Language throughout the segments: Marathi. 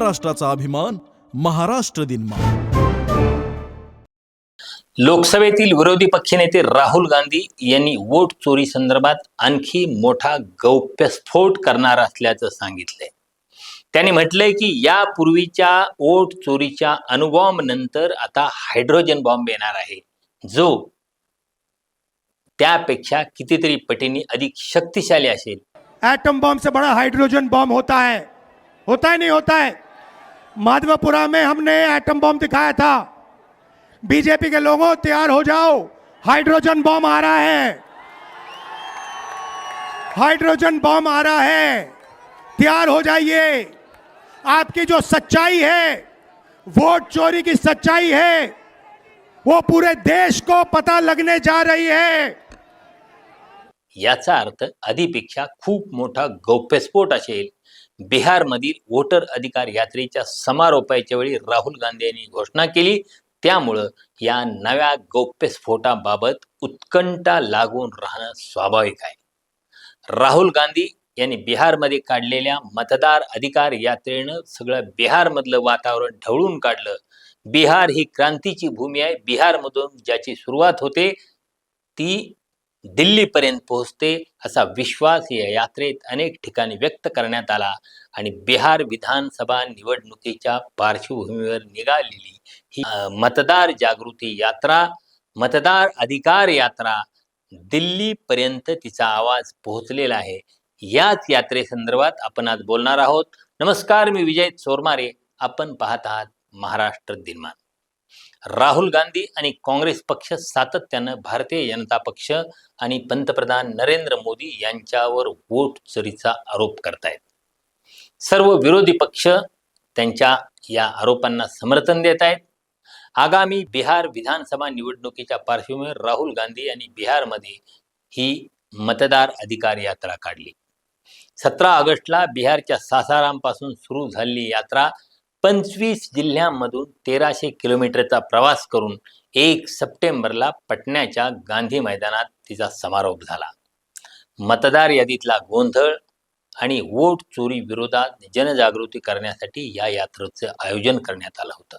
राष्ट्राचा अभिमान महाराष्ट्र लोकसभेतील विरोधी पक्षनेते राहुल गांधी यांनी वोट चोरी संदर्भात आणखी मोठा गौप्यस्फोट करणार असल्याचं सांगितलंय. त्यांनी म्हटलंय की यापूर्वीच्या वोट चोरीच्या अणुबॉम्ब नंतर आता हायड्रोजन बॉम्ब येणार आहे. जो त्यापेक्षा कितीतरी पटीने अधिक शक्तिशाली असेल. एटम बम से बड़ा हाइड्रोजन बम होता है. होता है नहीं होता है? माधवपुरा में हमने एटम बम दिखाया था। बीजेपी के लोगों, तैयार हो जाओ। हाइड्रोजन बम आ रहा है। हाइड्रोजन बम आ रहा है। तैयार हो जाइए। आपकी जो सच्चाई है, वोट चोरी की सच्चाई है, वो पूरे देश को पता लगने जा रही है। याचा अर्थ आधीपेक्षा खूप मोठा गौप्यस्फोट असेल. बिहारमधील वोटर अधिकार यात्रेच्या समारोपाच्या वेळी राहुल गांधी यांनी घोषणा केली. त्यामुळं या नव्या गौप्यस्फोटाबाबत उत्कंठा लागून राहणं स्वाभाविक आहे. राहुल गांधी यांनी बिहारमध्ये काढलेल्या मतदार अधिकार यात्रेनं सगळं बिहारमधलं वातावरण ढवळून काढलं. बिहार ही क्रांतीची भूमी आहे. बिहारमधून ज्याची सुरुवात होते ती दिल्लीपर्यंत पोहोचते असा विश्वास या यात्रेत अनेक ठिकाणी व्यक्त करण्यात आला आणि बिहार विधानसभा निवडणुकीच्या पार्श्वभूमीवर निघालेली ही मतदार जागृती यात्रा मतदार अधिकार यात्रा दिल्लीपर्यंत तिचा आवाज पोहोचलेला आहे. याच यात्रेसंदर्भात आपण आज बोलणार आहोत. नमस्कार मी विजय चोरमारे आपण पाहत आहात महाराष्ट्र दिनमान. राहुल गांधी आणि काँग्रेस पक्ष सातत्यानं भारतीय जनता पक्ष आणि पंतप्रधान नरेंद्र मोदी यांच्यावर वोट चोरीचा आरोप करतायत. सर्व विरोधी पक्ष त्यांच्या या आरोपांना समर्थन देत आहेत आगामी बिहार विधानसभा निवडणुकीच्या पार्श्वभूमीवर राहुल गांधी यांनी बिहारमध्ये ही मतदार अधिकार यात्रा काढली. सतरा ऑगस्टला बिहारच्या सासारामपासून सुरू झालेली यात्रा पंचवीस जिल्ह्यांमधून तेराशे किलोमीटरचा प्रवास करून एक सप्टेंबरला पटण्याच्या गांधी मैदानात तिचा समारोप झाला. मतदार यादीतला गोंधळ आणि वोट चोरी विरोधात जनजागृती करण्यासाठी या यात्रेचं आयोजन करण्यात आलं होतं.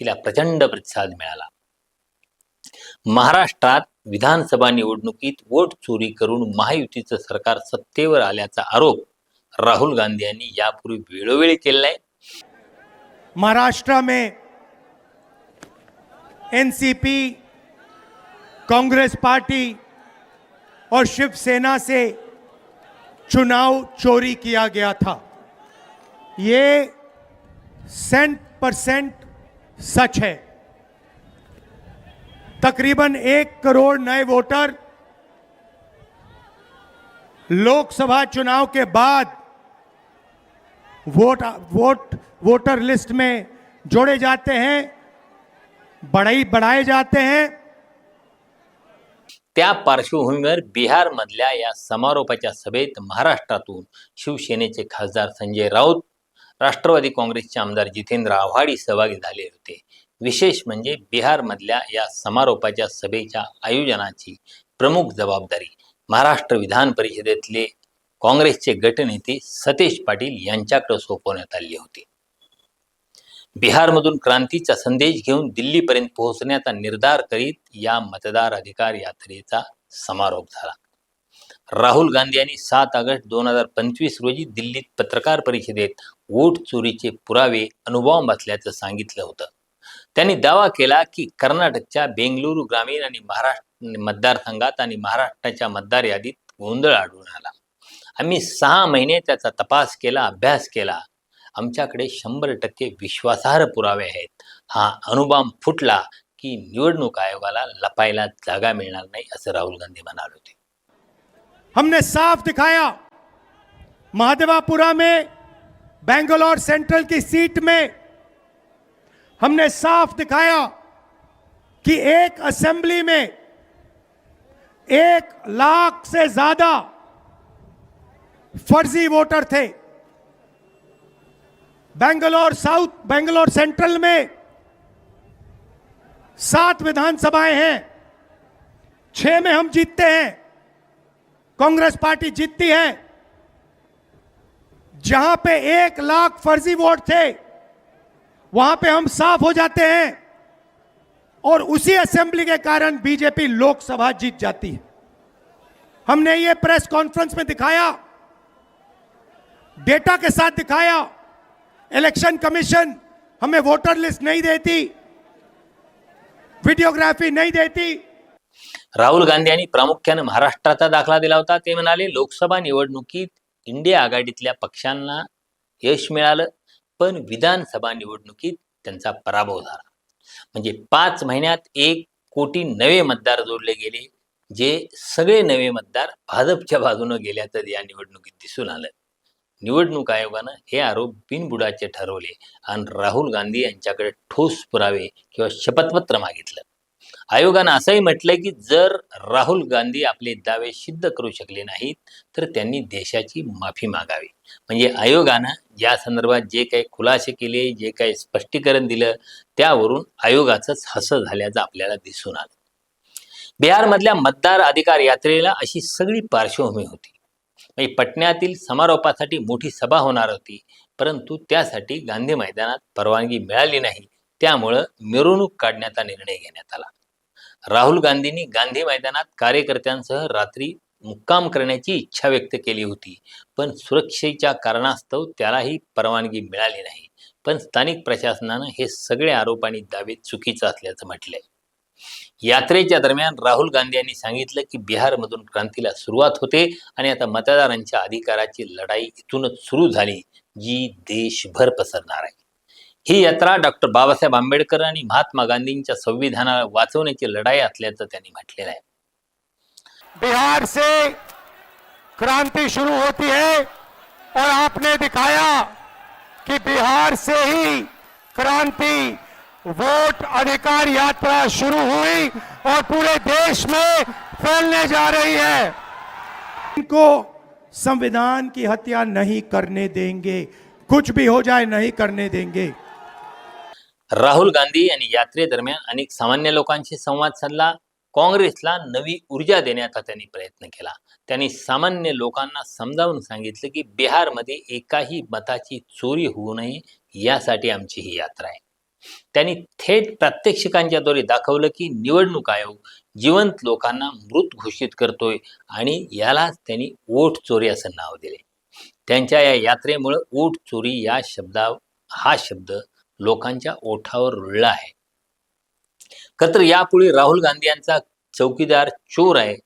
तिला प्रचंड प्रतिसाद मिळाला. महाराष्ट्रात विधानसभा निवडणुकीत वोट चोरी करून महायुतीचं सरकार सत्तेवर आल्याचा आरोप राहुल गांधी यांनी यापूर्वी वेळोवेळी केलेला आहे. महाराष्ट्र में एनसीपी कांग्रेस पार्टी और शिवसेना से चुनाव चोरी किया गया था। ये सेंट परसेंट सच है। तकरीबन एक करोड़ नए वोटर लोकसभा चुनाव के बाद वोट वोट वोटर लिस्ट में जोड़े जाते हैं बढ़ाई बढ़ाए जाते हैं। त्या पार्श्वभूमीवर बिहारमधल्या या समारोपाच्या सभेत महाराष्ट्रातून शिवसेनेचे खासदार संजय राऊत राष्ट्रवादी काँग्रेसचे आमदार जितेंद्र आव्हाडी सहभागी झाले होते. विशेष म्हणजे बिहारमधल्या या समारोपाच्या सभेच्या आयोजनाची प्रमुख जबाबदारी महाराष्ट्र विधान परिषदेतले काँग्रेसचे गटनेते सतेज पाटील यांच्याकडे सोपवण्यात आली होती. बिहारमधून क्रांतीचा संदेश घेऊन दिल्लीपर्यंत पोहोचण्याचा निर्धार करीत या मतदार अधिकार यात्रेचा समारोप झाला. राहुल गांधी यांनी सात ऑगस्ट दोन हजार पंचवीस रोजी दिल्लीत पत्रकार परिषदेत वोट चोरीचे पुरावे अनुभव असल्याचं सांगितलं होतं. त्यांनी दावा केला की कर्नाटकच्या बेंगलुरू ग्रामीण आणि महाराष्ट्र मतदारसंघात आणि महाराष्ट्राच्या मतदार यादीत गोंधळ आढळून आला. आम्ही सहा महिने त्याचा तपास केला अभ्यास केला. आमच्याकडे शंभर टक्के विश्वासार्ह पुरावे आहेत. हा अणुबॉम्ब फुटला की निवडणूक आयोगाला लपायला जागा मिळणार नाही असं राहुल गांधी म्हणाले होते. हमने साफ दिखाया महादेवापुरा में बेंगलोर सेंट्रल की सीट में हमने साफ दिखाया कि एक असेंबली में एक लाख से ज्यादा फर्जी वोटर थे। बेंगलोर साउथ, बेंगलोर सेंट्रल में सात विधानसभाएँ हैं, छह में हम जीतते हैं, कांग्रेस पार्टी जीतती है। जहाँ पे एक लाख फर्जी वोट थे, वहाँ पे हम साफ़ हो जाते हैं और उसी असेंबली के कारण बीजेपी लोकसभा जीत जाती है। हमने ये प्रेस कॉन्फ्रेंस में दिखाया डेटा के साथ दिखाया। इलेक्शन कमीशन हमें वोटर लिस्ट नहीं देती। व्हिडिओग्राफी नहीं देती। राहुल गांधी यांनी प्रामुख्याने महाराष्ट्राचा दाखला दिला होता. ते म्हणाले लोकसभा निवडणुकीत इंडिया आघाडीतल्या पक्षांना यश मिळालं पण विधानसभा निवडणुकीत त्यांचा पराभव झाला. म्हणजे पाच महिन्यात एक कोटी नवे मतदार जोडले गेले जे सगळे नवे मतदार भाजपच्या बाजूनं गेल्याचं या निवडणुकीत दिसून आलं. निवडणूक आयोगानं हे आरोप बिनबुडाचे ठरवले आणि राहुल गांधी यांच्याकडे ठोस पुरावे किंवा शपथपत्र मागितलं. आयोगानं असंही म्हटलंय की जर राहुल गांधी आपले दावे सिद्ध करू शकले नाहीत तर त्यांनी देशाची माफी मागावी. म्हणजे आयोगानं या संदर्भात जे काही खुलासे केले जे काही स्पष्टीकरण दिलं त्यावरून आयोगाचंच हसं झाल्याचं आपल्याला दिसून आलं. बिहारमधल्या मतदार अधिकार यात्रेला अशी सगळी पार्श्वभूमी होती. म्हणजे पटण्यातील समारोपासाठी मोठी सभा होणार होती. परंतु त्यासाठी गांधी मैदानात परवानगी मिळाली नाही. त्यामुळं मिरवणूक काढण्याचा निर्णय घेण्यात आला. राहुल गांधींनी गांधी मैदानात कार्यकर्त्यांसह रात्री मुक्काम करण्याची इच्छा व्यक्त केली होती. पण सुरक्षेच्या कारणास्तव त्यालाही परवानगी मिळाली नाही. पण स्थानिक प्रशासनानं हे सगळे आरोप आणि दावे चुकीचं असल्याचं म्हटलंय. यात्रेच्या दरम्यान राहुल गांधी यांनी सांगितलं की बिहारमधून क्रांतीला सुरुवात होते आणि आता मतदारांच्या अधिकाराची लढाई इथूनच सुरू झाली जी देशभर पसरणार आहे. ही यात्रा डॉक्टर बाबासाहेब आंबेडकर आणि महात्मा गांधींच्या संविधानाला वाचवण्याची लढाई असल्याचं त्यांनी म्हटलेलं आहे. बिहार से क्रांति शुरू होती है और आपने दिखाया कि बिहार से ही क्रांति वोट अधिकार यात्रा शुरू हुई और पूरे देश में फैलने जा रही है। इनको संविधान की हत्या नहीं करने देंगे कुछ भी हो जाए नहीं करने देंगे। राहुल गांधी यांनी यात्रेदरम्यान अनेक सामान्य लोकांशी संवाद साधला काँग्रेसला नवी ऊर्जा देण्याचा त्यांनी प्रयत्न केला. त्यांनी सामान्य लोकांना समजावून सांगितलं की बिहारमध्ये एकाही मताची चोरी होऊ नये यासाठी आमची ही यात्रा आहे. त्यांनी थेट प्रात्यक्षिकांच्याद्वारे दाखवलं की निवडणूक आयोग जिवंत लोकांना मृत घोषित करतोय आणि यालाच त्यांनी ओठ चोरी असं नाव दिले. त्यांच्या या यात्रेमुळं ओठ चोरी या शब्दा हा शब्द लोकांच्या ओठावर रुळला आहे. खत्र यापुढे राहुल गांधी यांचा चौकीदार चोर आहे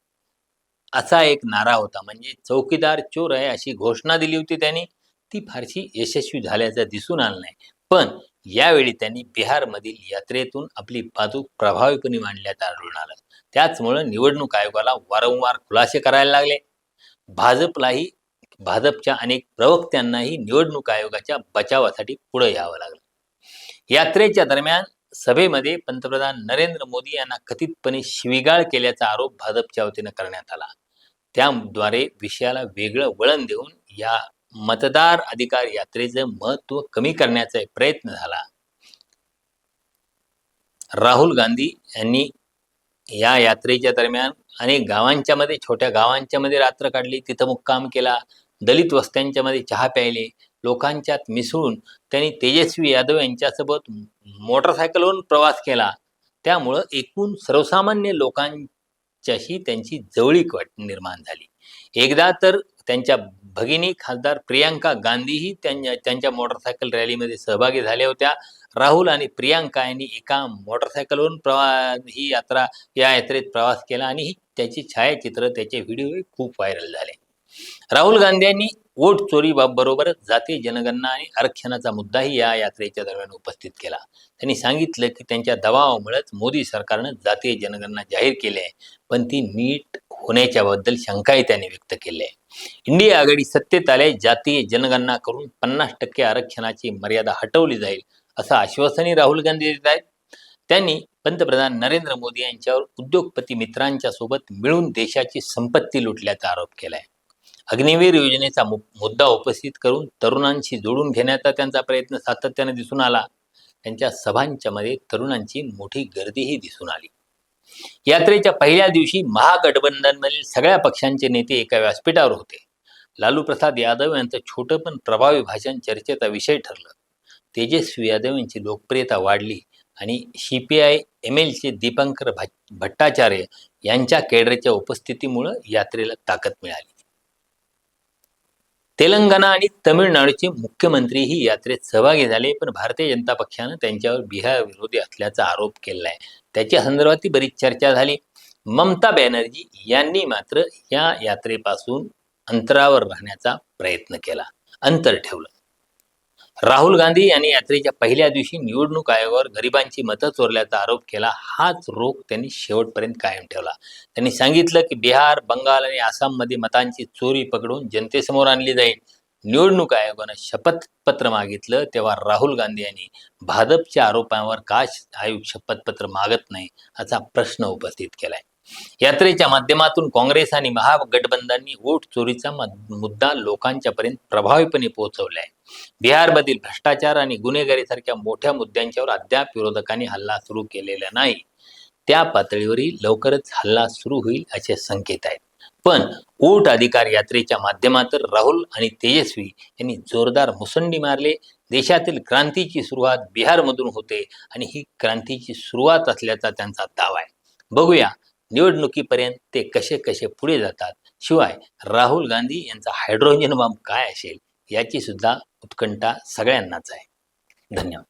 असा एक नारा होता. म्हणजे चौकीदार चोर आहे अशी घोषणा दिली होती त्यांनी ती फारशी यशस्वी झाल्याचं दिसून आलं नाही. पण यावेळी त्यांनी बिहारमधील यात्रेतून आपली बाजू प्रभावीपणे मांडल्यात आढळून आलं त्याचमुळं निवडणूक आयोगाला वारंवार खुलासे करायला लागले. भाजपलाही भाजपच्या अनेक प्रवक्त्यांनाही निवडणूक आयोगाच्या बचावासाठी पुढे यावं लागलं. यात्रेच्या दरम्यान सभेमध्ये पंतप्रधान नरेंद्र मोदी यांना कथितपणे शिवीगाळ केल्याचा आरोप भाजपच्या वतीनं करण्यात आला. त्याद्वारे विषयाला वेगळं वळण देऊन या मतदार अधिकार यात्रेचं महत्त्व कमी करण्याचा प्रयत्न झाला. राहुल गांधी यांनी या यात्रेच्या दरम्यान अनेक गावांच्या मध्ये छोट्या गावांच्या मध्ये रात्र काढली. तिथं मुक्काम केला. दलित वस्त्यांच्या मध्ये चहा प्यायले. लोकांच्यात मिसळून त्यांनी तेजस्वी यादव यांच्यासोबत मोटरसायकलवरून प्रवास केला. त्यामुळं एकूण सर्वसामान्य लोकांच्याशी त्यांची जवळीक वाट निर्माण झाली. एकदा तर त्यांच्या भगिनी खासदार प्रियांका गांधीही त्यांच्या त्यांच्या मोटरसायकल रॅलीमध्ये सहभागी झाल्या होत्या. राहुल आणि प्रियांका यांनी एका मोटरसायकलवरून प्रवा ही यात्रा या यात्रेत प्रवास केला आणि ही त्याची छायाचित्र त्याचे व्हिडिओ खूप व्हायरल झाले. राहुल गांधी यांनी वोट चोरी बरोबरच जातीय जनगणना आणि आरक्षणाचा मुद्दाही या यात्रेच्या दरम्यान उपस्थित केला. त्यांनी सांगितलं की त्यांच्या दबावामुळेच मोदी सरकारनं जातीय जनगणना जाहीर केली आहे पण ती नीट होण्याच्याबद्दल शंकाही त्यांनी व्यक्त केली आहे. इंडिया आघाडी सत्तेत आले जातीय जनगणना करून पन्नास टक्के आरक्षणाची मर्यादा हटवली जाईल असं आश्वासनही राहुल गांधी देत आहेत. त्यांनी पंतप्रधान नरेंद्र मोदी यांच्यावर उद्योगपती मित्रांच्या सोबत मिळून देशाची संपत्ती लुटल्याचा आरोप केलाय. अग्निवीर योजनेचा मुद्दा उपस्थित करून तरुणांशी जोडून घेण्याचा त्यांचा प्रयत्न सातत्याने दिसून आला. त्यांच्या सभांच्या मध्ये तरुणांची मोठी गर्दीही दिसून आली. यात्रेच्या पहिल्या दिवशी महागठबंधनमधील सगळ्या पक्षांचे नेते एका व्यासपीठावर होते. लालू प्रसाद यादव यांचं छोटं पण प्रभावी भाषण चर्चेचा विषय ठरलं. तेजस्वी यादव यांची लोकप्रियता वाढली आणि सी पी आय एम एलचे दीपंकर भट- भट्टाचार्य यांच्या केडरच्या उपस्थितीमुळं यात्रेला ताकद मिळाली. तेलंगणा आणि तमिळनाडूचे मुख्यमंत्रीही यात्रेत सहभागी झाले पण भारतीय जनता पक्षानं त्यांच्यावर बिहार विरोधी असल्याचा आरोप केला आहे त्याच्या संदर्भातही बरीच चर्चा झाली. ममता बॅनर्जी यांनी मात्र या यात्रेपासून अंतरावर राहण्याचा प्रयत्न केला. अंतर ठेवलं. राहुल गांधी यांनी यात्रेच्या पहिल्या दिवशी निवडणूक आयोगावर गरिबांची मतं चोरल्याचा आरोप केला. हाच रोख त्यांनी शेवटपर्यंत कायम ठेवला. त्यांनी सांगितलं की बिहार बंगाल आणि आसाममध्ये मतांची चोरी पकडून जनतेसमोर आणली जाईल. निवडणूक आयोगानं शपथपत्र मागितलं तेव्हा राहुल गांधी यांनी भाजपच्या आरोपांवर का आयोग शपथपत्र मागत नाही असा प्रश्न उपस्थित केलाय. यात्रेच्या माध्यमातून काँग्रेस आणि महागठबंधननी वोट चोरीचा मुद्दा लोकांच्या पर्यंत प्रभावीपणे पोहोचवलाय. बिहारमधील भ्रष्टाचार आणि गुन्हेगारीसारख्या मोठ्या मुद्द्यांच्यावर अद्याप विरोधकांनी हल्ला सुरू केलेला नाही. त्या पातळीवरही लवकरच हल्ला सुरू होईल असे संकेत आहेत. पण ऊट अधिकार यात्रेच्या माध्यमातून राहुल आणि तेजस्वी यांनी जोरदार मुसंडी मारले. देशातील क्रांतीची सुरुवात बिहारमधून होते आणि ही क्रांतीची सुरुवात असल्याचा त्यांचा दावा आहे. बघूया निवडणुकीपर्यंत ते कसे कसे पुढे जातात. शिवाय राहुल गांधी यांचा हायड्रोजन बॉम्ब काय असेल याची सुद्धा उत्कंठा सगळ्यांनाच आहे. धन्यवाद.